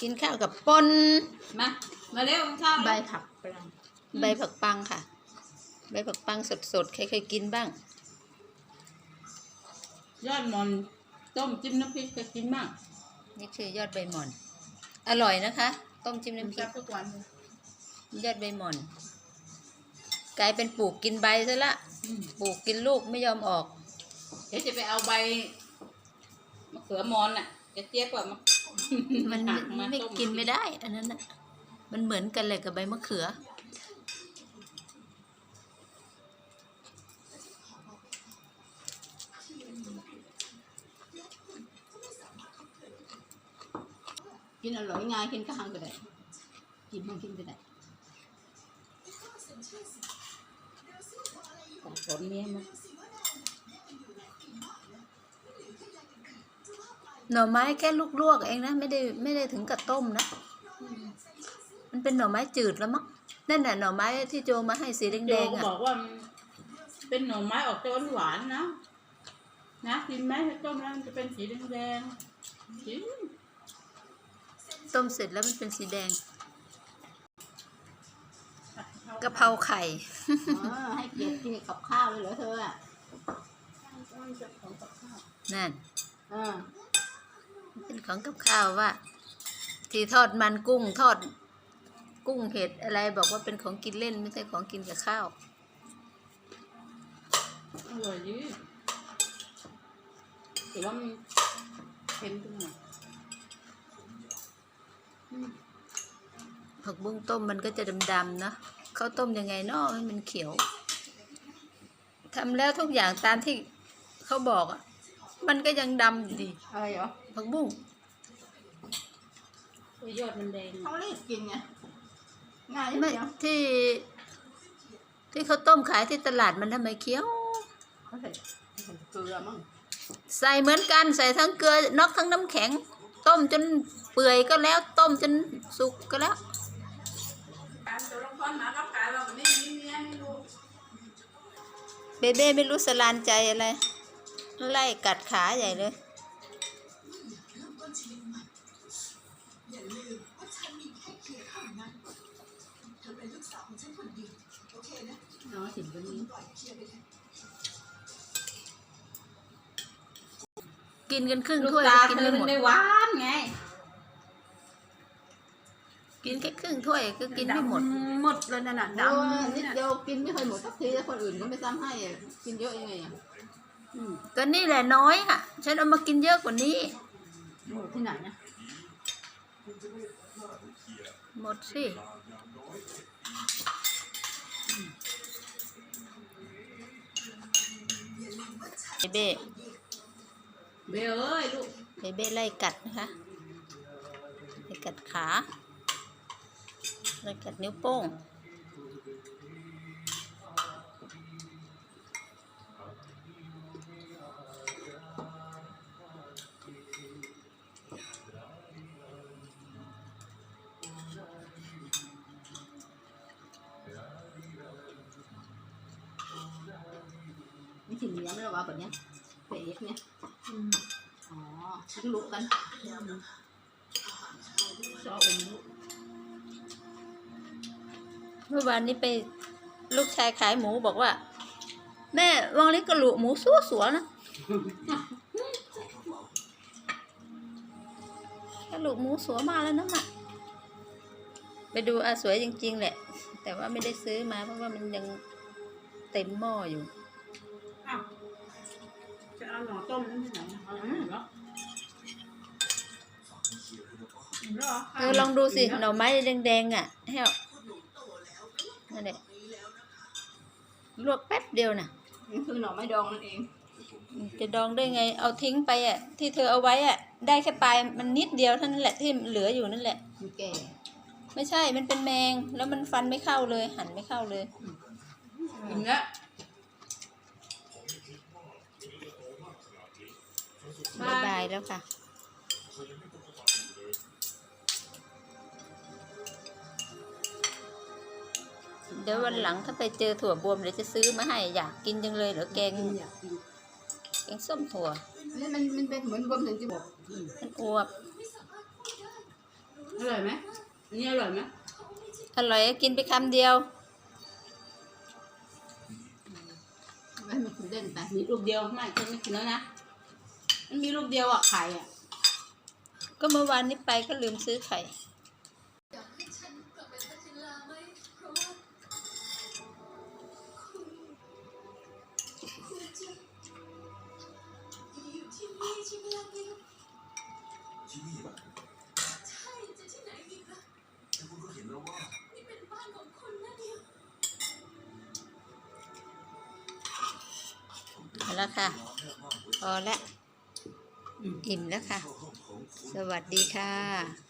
กินข้าวกับปนมา มาเร็วข้าวใบผักปังใบผักปังค่ะ ใบผักปังสดๆ ใครเคยกินบ้าง ยอดมอนต้มจิ้มน้ำพริกเคยกินมากนี่คือยอดใบหม่อน อร่อยนะคะ ต้มจิ้มน้ำพริแซ่กบทุกวันเลยยอดใบหม่อน กลายเป็นปลูกกินใบซะละอืมปลูกกินลูกไม่ยอมออก เดี๋ยวจะไปเอาใบมะเขือมอนอะ จะเจี๊ยบกว่ามา มันหักาไม่ต้กินไม่ได้ อันนั้นน่ะมันเหมือนกันเลยกับใบมะเขือ กินอร่อยง่ายกินก็หังก็ได้กินมันกินก็ได้ของผลเนี่ยมัน หน่อไม้แค่ลวกๆเองนะไม่ได้ไม่ได้ถึงกับต้มนะ มันเป็นหน่อไม้จืดแล้วมั้งนั่นน่ะหน่อไม้ที่โจมาให้สีโจแดงๆก็อะบอกว่ามันเป็นหน่อไม้ออกจะหวานๆนะนะกินไหมถ้าต้มแล้วมันจะเป็นสีแดงๆกินต้มเสร็จแล้วมันเป็นสีแดงกะเพราไข่เออให้เกียรติกินกับข้าวเลยเหรอเธออะของกับข้าวนั่นเออ เป็นของกับข้าวว่า ที่ทอดมันกุ้งทอดกุ้งเห็ดอะไรบอกว่าเป็นของกินเล่นไม่ใช่ของกินกับข้าว อร่อยดีแต่ว่ามันเค็มตรงไหนอืมผักบุ้งต้มมันก็จะดำๆเนอะเขาต้มยังไงเนาะให้มันเขียวทำแล้วทุกอย่างตามที่เขาบอกอะ มันก็ยังดำอยู่ดีอะไรเหรอผักบุ้งโอ้ยยอดมันแดงเขารีบกินไงง่ายนิดไม่เดียวที่ ที่เขาต้มขายที่ตลาดมันทำไมเขียว เขาใส่ใส่เกลือมั้งใส่เหมือนกันใส่ทั้งเกลือนอกทั้งน้ำแข็ง ต้มจนเปื่อยก็แล้วต้มจนสุกก็แล้วการตัวละครหมากับกายว่าไม่มีเมียไม่รู้เบเบ้ไม่รู้สลานใจอะไร ไล่กัดขาใหญ่เลยเนาะถิ่นตัวนี้กินกันครึ่งลูกถ้วยตาก็กินเธอไม่หมมันดได้หวานไงกินแค่ครึ่งถ้วยก็กินไม่หมด หมดเลยนั่นน่ะโอ้ดำยนิดเดียวกินไม่เคยหมดสักทีแล้วคนอื่นก็ไม่ซ้ำให้อะกินเยอะยังไงอะอืม ก็นี่แหละน้อยอะ ฉันเอามากินเยอะกว่านี้หมดที่ไหนนะหมดสิเบเบ้เบลเอ้ยลูกเบเบ้ไล่กัดนะคะไล่กัดขาไล่กัดนิ้วโป้ง ไม่ถึงเลี้ยไม่หรอวะแบบเนี้ยเป็ดเนี่ยอ๋อชิ้นลุกกันชอบเป็นลูกเมื่อวานนี้ไปลูกชายขายหมูบอกว่า แม่วางเล็กกระหลูหมูสัวสัวๆนะกระหลูหมูสัวมาแล้วนะมะไปดูอาสวยจริง ๆ แหละ แต่ว่าไม่ได้ซื้อมาเพราะว่ามันยังเต็มหม้ออยู่ หน่อต้มนั่นที่ไหนนะเอาอย่างนั้นเหรอเหรอเออลองดูสิหน่อไม้แดงๆอะให้เอานั่นแหละลวกแป๊บเดียวน่ะนี่คือหน่อไม้ดองนั่นเอง จะดองได้ไง เอาทิ้งไปอะ ที่เธอเอาไว้อะ ได้แค่ปลายมันนิดเดียวเท่านั้นแหละที่เหลืออยู่นั่นแหละมันแก่ไม่ใช่ มันเป็นแมง แล้วมันฟันไม่เข้าเลย หันไม่เข้าเลย กินแล้ว บายบายแล้วค่ะเดี๋ยววันหลังถ้าไปเจอถั่วบวมเดี๋ยวจะซื้อมาให้อยากกินจังเลยเหรอแกงกินอยากกินแกงส้มถั่วนี่มันมันเป็นเหมือนบวมถึงจะบอกมันอวบอร่อยไหมอันนี้อร่อยไหมอร่อยก็กินไปคำเดียวไม่ให้มันคุณเด่นไปมีลูกเดียวไม่ฉันไม่กินแล้วนะ มันมีลูกเดียวอะไข่อะก็เมื่อวานนี้ไปก็ลืมซื้อไข่ ที่นี่ปะใช่จะที่ไหนอีกล่ะแต่คุณก็เห็นแล้วว่า นี่เป็นบ้านของคุณนะเนี่ยเอาละค่ะ พอแล้ว อิ่มแล้วค่ะ สวัสดีค่ะ